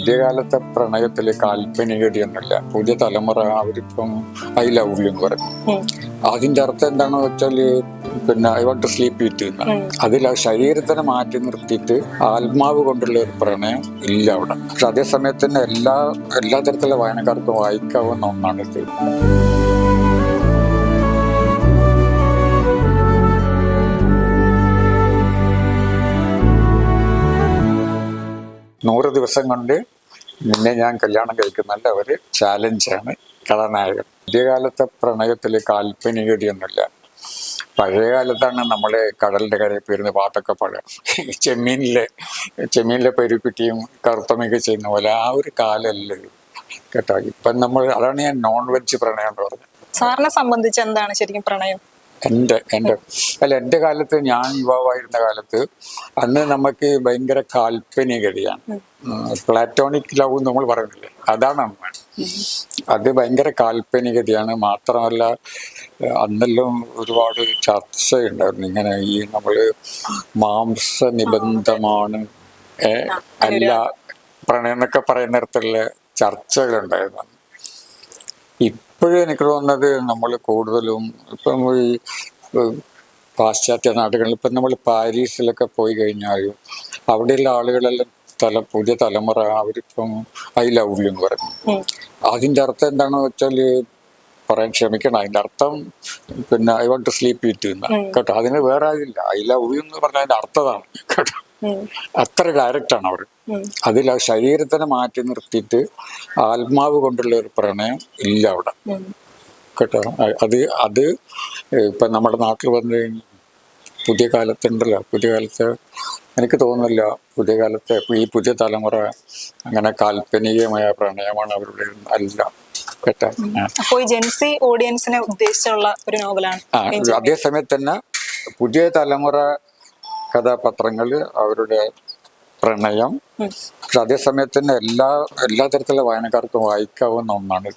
പുതിയകാലത്തെ പ്രണയത്തിൽ കാൽപ്പനികതയൊന്നുമില്ല. പുതിയ തലമുറ അവരിപ്പം ഐ ലവ് യു എന്ന് പറയും. അതിന്റെ അർത്ഥം എന്താണെന്ന് വെച്ചാൽ പിന്നെ I want to sleep with അതിൽ ആ ശരീരത്തിനെ മാറ്റി നിർത്തിയിട്ട് ആത്മാവ് കൊണ്ടുള്ള ഒരു പ്രണയം ഇല്ല അവിടെ. പക്ഷെ അതേസമയത്ത് തന്നെ എല്ലാ എല്ലാ തരത്തിലുള്ള വായനക്കാർക്കും വായിക്കാവുന്ന ഒന്നാണ് ഇത്. നൂറ് ദിവസം കൊണ്ട് നിന്നെ ഞാൻ കല്യാണം കഴിക്കുന്നുണ്ട് അവർ ചാലഞ്ചാണ് കഥാനായകൻ. പുതിയകാലത്തെ പ്രണയത്തിൽ കാൽപ്പനികടിയൊന്നുമില്ല പഴയ കാലത്താണ് നമ്മൾ കടലിന്റെ കരയിൽ പേരുന്ന പാട്ടൊക്കെ പാടുക. ചെമ്മീനിലെ ചെമ്മീനിലെ പെരുപ്പിട്ടിയും കറുത്തമൊക്കെ ചെയ്യുന്ന പോലെ ആ ഒരു കാലല്ല. കേട്ടോ? ഇപ്പം നമ്മൾ അതാണ് ഞാൻ നോൺ വെജ് പ്രണയം എന്ന് പറഞ്ഞത്. സാറിനെ സംബന്ധിച്ച് എന്താണ് ശരിക്കും പ്രണയം? എന്റെ എന്റെ അല്ല എന്റെ കാലത്ത് ഞാൻ യുവാവായിരുന്ന കാലത്ത് അന്ന് നമുക്ക് ഭയങ്കര കാൽപ്പനികതയാണ്. പ്ലാറ്റോണിക് ലവ് നമ്മൾ പറയുന്നില്ലേ? അതാണ് അമ്മ അത് ഭയങ്കര കാൽപ്പനികതയാണ്. മാത്രമല്ല അന്നെല്ലാം ഒരുപാട് ചർച്ചയുണ്ടായിരുന്നു. ഇങ്ങനെ ഈ നമ്മൾ മാംസ നിബന്ധമാണ് അല്ല പ്രണയം എന്നൊക്കെ പറയുന്നിടത്തുള്ള ചർച്ചകളുണ്ടായിരുന്നു. ഇപ്പോഴും എനിക്ക് തോന്നുന്നത് നമ്മൾ കൂടുതലും ഇപ്പം ഈ പാശ്ചാത്യ നാടുകളിൽ ഇപ്പം നമ്മൾ പാരീസിലൊക്കെ പോയി കഴിഞ്ഞാലും അവിടെയുള്ള ആളുകളെല്ലാം തല പുതിയ തലമുറ അവരിപ്പം ഐ ലവ് യു എന്ന് പറയും. അതിന്റെ അർത്ഥം എന്താണെന്ന് വെച്ചാൽ പറയാൻ ക്ഷമിക്കണം. അതിന്റെ അർത്ഥം പിന്നെ I want to sleep with കേട്ടോ. അതിന് വേറെ ആരില്ല ഐ ലവ് യു എന്ന് പറഞ്ഞാൽ അതിന്റെ അർത്ഥതാണ് കേട്ടോ. അത്ര ഡയറക്റ്റ് ആണ് അവർ. അതിൽ ആ ശരീരത്തിനെ മാറ്റി നിർത്തിയിട്ട് ആത്മാവ് കൊണ്ടുള്ള ഒരു പ്രണയം ഇല്ല അവിടെ. കേട്ടോ? അത് അത് ഇപ്പൊ നമ്മുടെ നാട്ടിൽ വന്നു കഴിഞ്ഞാൽ പുതിയ കാലത്തുണ്ടല്ലോ. പുതിയ കാലത്ത് എനിക്ക് തോന്നുന്നില്ല പുതിയ കാലത്തെ ഈ പുതിയ തലമുറ അങ്ങനെ കാൽപ്പനികമായ പ്രണയമാണ് അവരുടെ അല്ല. ജെൻസി ഓഡിയൻസിനെ ഉദ്ദേശിച്ചുള്ള ഒരു നോവലാണ് അതേസമയത്ത് അതേ സമയത്ത് തന്നെ പുതിയ തലമുറ കഥാപാത്രങ്ങൾ അവരുടെ പ്രണയം. പക്ഷെ അതേസമയത്ത് തന്നെ എല്ലാ എല്ലാ തരത്തിലുള്ള വായനക്കാർക്കും വായിക്കാവുന്ന ഒന്നാണ്